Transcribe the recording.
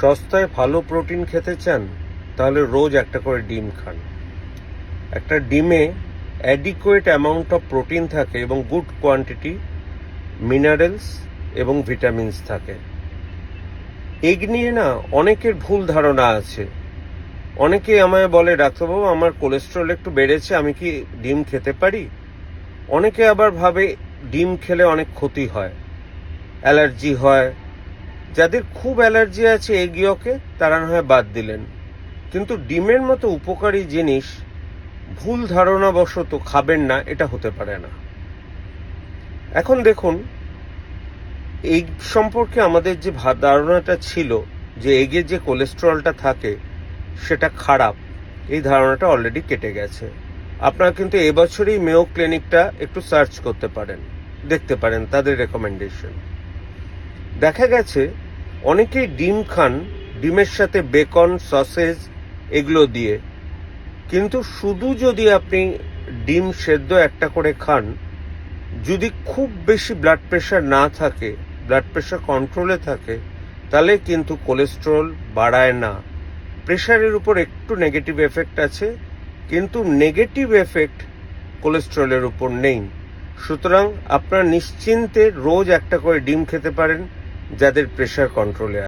সস্তায় ভালো প্রোটিন খেতে চান, তাহলে রোজ একটা করে ডিম খান। একটা ডিমে অ্যাডিকুয়েট অ্যামাউন্ট অফ প্রোটিন থাকে এবং গুড কোয়ান্টিটি মিনারেলস এবং ভিটামিনস থাকে। এগ নিয়ে না অনেকের ভুল ধারণা আছে। অনেকে আমায় বলে, ডাক্তারবাবু, আমার কোলেস্ট্রল একটু বেড়েছে, আমি কি ডিম খেতে পারি? অনেকে আবার ভাবে, ডিম খেলে অনেক ক্ষতি হয়, অ্যালার্জি হয় যাদের খুব অ্যালার্জি আছে এগিওকে, তারা না হয় বাদ দিলেন। কিন্তু ডিমের মতো উপকারী জিনিস ভুল ধারণাবশত খাবেন না, এটা হতে পারে না। এখন দেখুন, এই সম্পর্কে আমাদের যে ধারণাটা ছিল যে এগে যে কোলেস্ট্রলটা থাকে, সেটা খারাপ। এই ধারণাটা অলরেডি কেটে গেছে। আপনারা কিন্তু এবছরই মেও ক্লিনিকটা একটু সার্চ করতে পারেন, দেখতে পারেন তাদের রেকমেন্ডেশন দেখা গেছে অনেকেই ডিম খান, ডিমের সাথে বেকন, সসেজ এগুলো দিয়ে। কিন্তু শুধু যদি আপনি ডিম সেদ্ধ একটা করে খান, যদি খুব বেশি ব্লাড প্রেশার না থাকে ব্লাড প্রেশার কন্ট্রোলে থাকে, তাহলে কিন্তু কোলেস্ট্রল বাড়ায় না। প্রেশারের উপর একটু নেগেটিভ এফেক্ট আছে, কিন্তু নেগেটিভ এফেক্ট কোলেস্ট্রলের উপর নেই। সুতরাং আপনারা নিশ্চিন্তে রোজ একটা করে ডিম খেতে পারেন যাদের প্রেশার কন্ট্রোলে